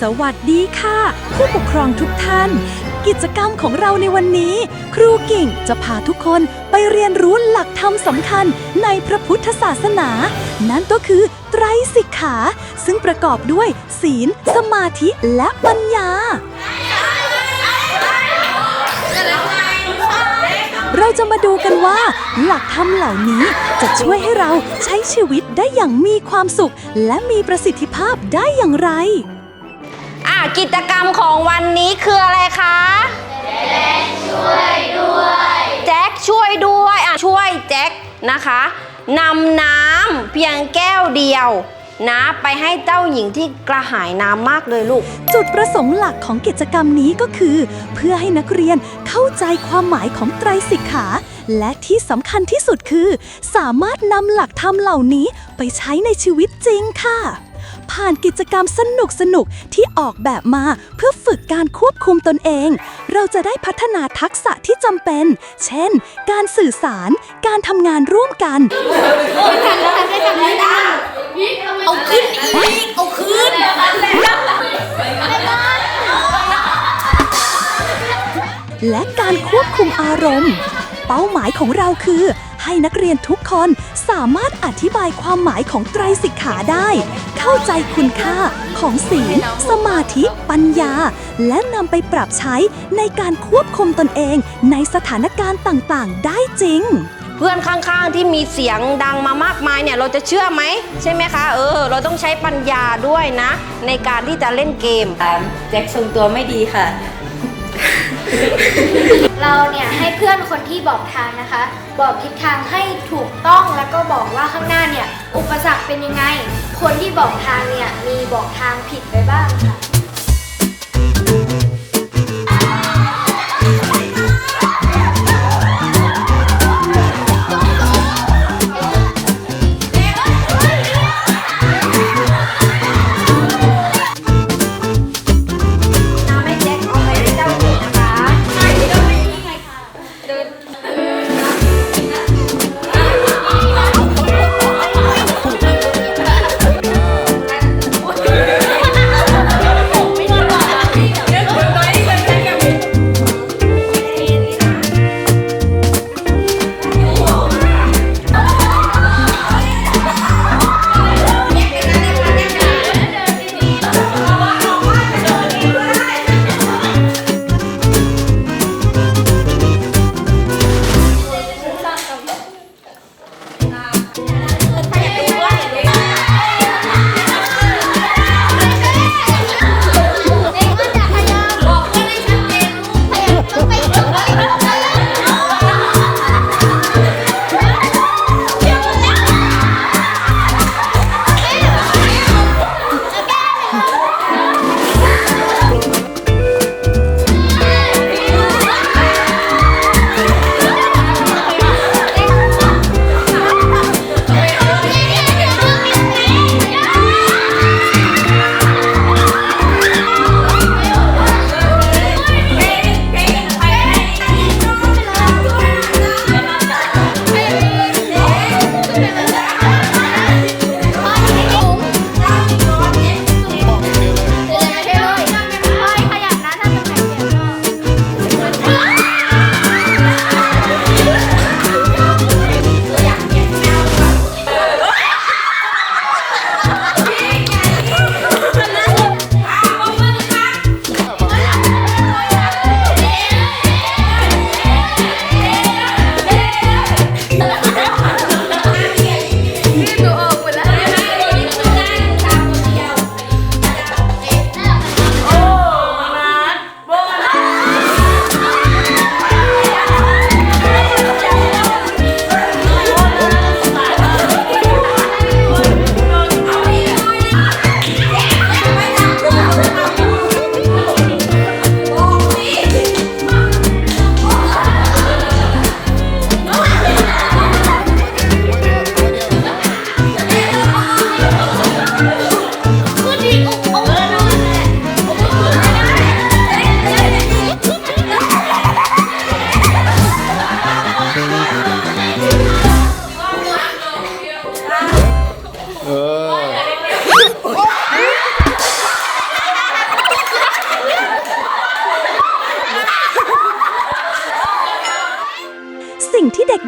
สวัสดีค่ะ ผู้ปกครองทุกท่าน กิจกรรมของเราในวันนี้ ครูกิ่งจะพาทุกคนไปเรียนรู้หลักธรรมสำคัญในพระพุทธศาสนา นั่นก็คือไตรสิกขา ซึ่งประกอบด้วย ศีล สมาธิและปัญญา เราจะมาดูกันว่า หลักธรรมเหล่านี้จะช่วยให้เราใช้ชีวิตได้อย่างมีความสุข และมีประสิทธิภาพได้อย่างไร กิจกรรมของวันนี้คืออะไรคะ แจ็คช่วยด้วย แจ็คช่วยด้วยอะช่วยแจ็คนะคะนำน้ำเพียงแก้วเดียวนะไปให้เจ้าหญิงที่กระหายน้ำมากเลยลูก จุดประสงค์หลักของกิจกรรมนี้ก็คือ เพื่อให้นักเรียนเข้าใจความหมายของไตรสิกขา และที่สำคัญที่สุดคือ สามารถนำหลักธรรมเหล่านี้ไปใช้ในชีวิตจริงค่ะ ผ่านกิจกรรมสนุกสนุกๆที่ออกแบบมาเพื่อฝึกการควบคุมตนเอง เราจะได้พัฒนาทักษะที่จำเป็น เช่น การสื่อสาร การทำงานร่วมกัน เอาขึ้นอีกเอาขึ้น และการควบคุมอารมณ์ เป้าหมายของเราคือ ให้นักเรียนทุกคนสามารถอธิบายความหมายของไตรสิกขาได้ เข้าใจคุณค่าของศีลสมาธิ ปัญญา และนำไปปรับใช้ในการควบคุมตนเองในสถานการณ์ต่างๆ ได้จริง เพื่อนข้างๆที่มีเสียงดังมามากมายเนี่ยเราจะเชื่อไหมใช่ไหมคะ เออ เราต้องใช้ปัญญาด้วยนะ ในการที่จะเล่นเกม แจ็คทรงตัวไม่ดีค่ะ เราเนี่ยให้เพื่อนคนที่บอกทางนะคะ บอกทิศทางให้ถูกต้องแล้วก็บอกว่าข้างหน้าเนี่ย อุปสรรคเป็นยังไง คนที่บอกทางเนี่ยมีบอกทางผิดไปบ้างค่ะ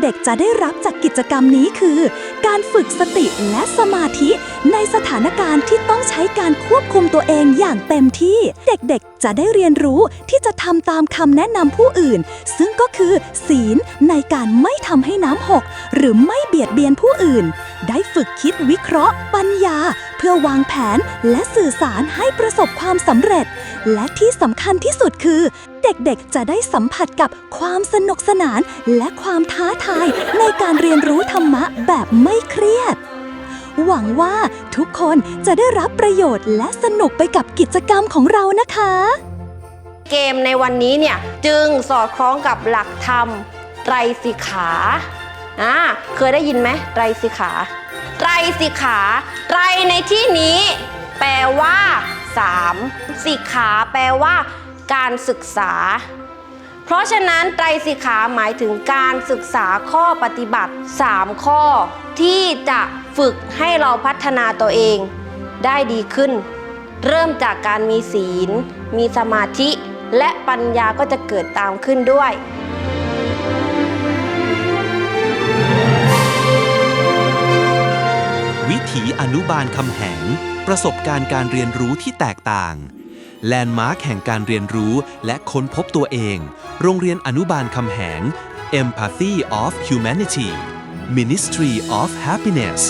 ด็กๆ จะได้รับจากกิจกรรมนี้คือ การฝึกสติและสมาธิในสถานการณ์ที่ต้องใช้การควบคุมตัวเองอย่างเต็มที่ เด็กๆ จะได้เรียนรู้ที่จะทำตามคำแนะนำผู้อื่น ซึ่งก็คือศีลในการไม่ทำให้น้ำหก หรือไม่เบียดเบียนผู้อื่น ได้ฝึกคิดวิเคราะห์ ปัญญา เพื่อวางแผนและสื่อสารให้ประสบความสำเร็จ และที่สำคัญที่สุดคือ เด็กๆ จะได้สัมผัสกับความสนุกสนาน และความท้าทายในการเรียนรู้ธรรมะแบบไม่ไม่เครียด หวังว่าทุกคนจะได้รับประโยชน์และสนุกไปกับกิจกรรมของเรานะคะ เกมในวันนี้เนี่ยจึงสอดคล้องกับหลักธรรมไตรสิกขาอ่าเคยได้ยินไหมไตรสิกขา ไตรสิกขาไตรในที่นี้ แปลว่าสามสิกขาแปลว่า การศึกษา เพราะฉะนั้นไตรสิกขาหมายถึงการศึกษาข้อปฏิบัติ 3 ข้อ ที่จะฝึกให้เราพัฒนาตัวเอง ได้ดีขึ้น เริ่มจากการมีศีล มีสมาธิ และปัญญาก็จะเกิดตามขึ้นด้วยวิถีอนุบาลคำแหง ประสบการณ์การเรียนรู้ที่แตกต่าง แลนด์มาร์คแห่งการเรียนรู้และค้นพบตัวเอง โรงเรียนอนุบาลคำแหง Empathy of Humanity Ministry of Happiness